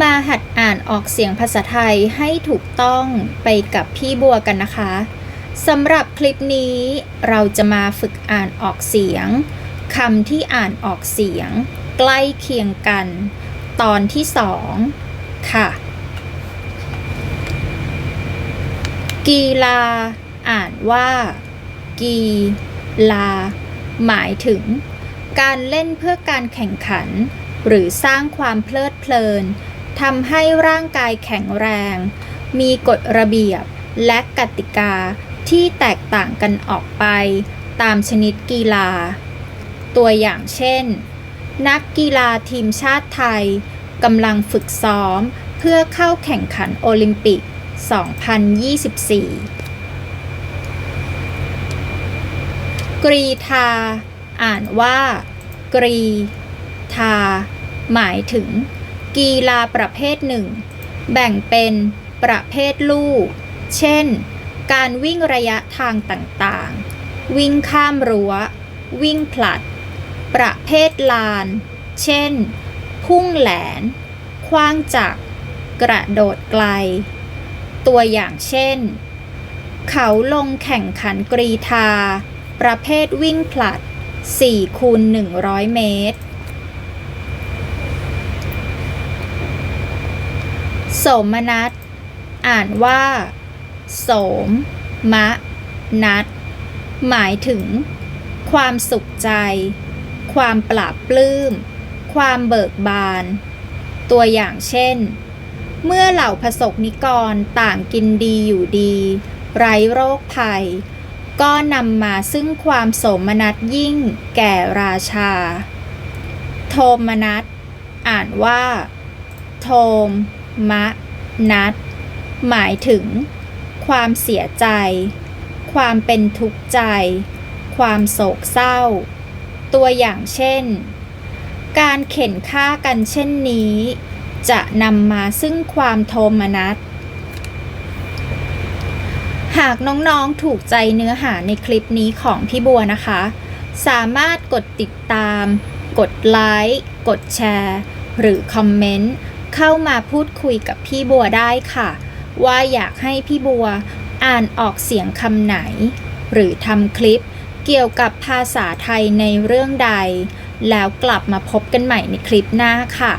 มาหัดอ่านออกเสียงภาษาไทยให้ถูกต้องไปกับพี่บัวกันนะคะสำหรับคลิปนี้เราจะมาฝึกอ่านออกเสียงคำที่อ่านออกเสียง ใกล้เคียงกัน ตอนที่สองค่ะ กีฬา อ่านว่า กีลาหมายถึง การเล่นเพื่อการแข่งขัน หรือสร้างความเพลิดเพลิน ทำให้ร่างกายแข็งแรง มีกฎระเบียบและกติกาที่แตกต่างกันออกไปตามชนิดกีฬา ตัวอย่างเช่น นักกีฬาทีมชาติไทยกำลังฝึกซ้อมเพื่อเข้าแข่งขันโอลิมปิก 2024 กรีธา อ่านว่า กรีธา หมายถึง กีฬาประเภทหนึ่ง แบ่งเป็นประเภทลูกเช่น การวิ่งระยะทางต่างๆ วิ่งข้ามรั้ว วิ่งผลัด ประเภทลาน เช่น พุ่งแหลน คว้างจักร กระโดดไกล ตัวอย่างเช่น เขาลงแข่งขันกรีธา ประเภทวิ่งผลัด4คูณ100 เมตร สมนัสอ่านว่า โสม มะ นัด หมายถึง ความสุขใจ ความปราบปลื้ม ความเบิกบาน ตัวอย่างเช่น เมื่อเหล่าพระสกนิกรต่างกินดีอยู่ดี ไร้โรคภัย ก็นำมาซึ่งความโสมนัสยิ่งแก่ราชา โทมนัสอ่านว่า โทม มะ นัด หมายถึง ความเสียใจ ความเป็นทุกข์ใจ ความโศกเศร้า ตัวอย่างเช่น การเข็นฆ่ากันเช่นนี้ จะนำมาซึ่งความโทมนัสหากน้องๆถูกใจเนื้อหาในคลิปนี้ของพี่บัวนะคะ สามารถกดติดตาม กดไลค์ กดแชร์ หรือคอมเมนต์ เข้ามาพูดคุยกับพี่บัวได้ค่ะ ว่าอยากให้พี่บัวอ่านออกเสียงคำไหน หรือทำคลิปเกี่ยวกับภาษาไทยในเรื่องใด แล้วกลับมาพบกันใหม่ในคลิปหน้าค่ะ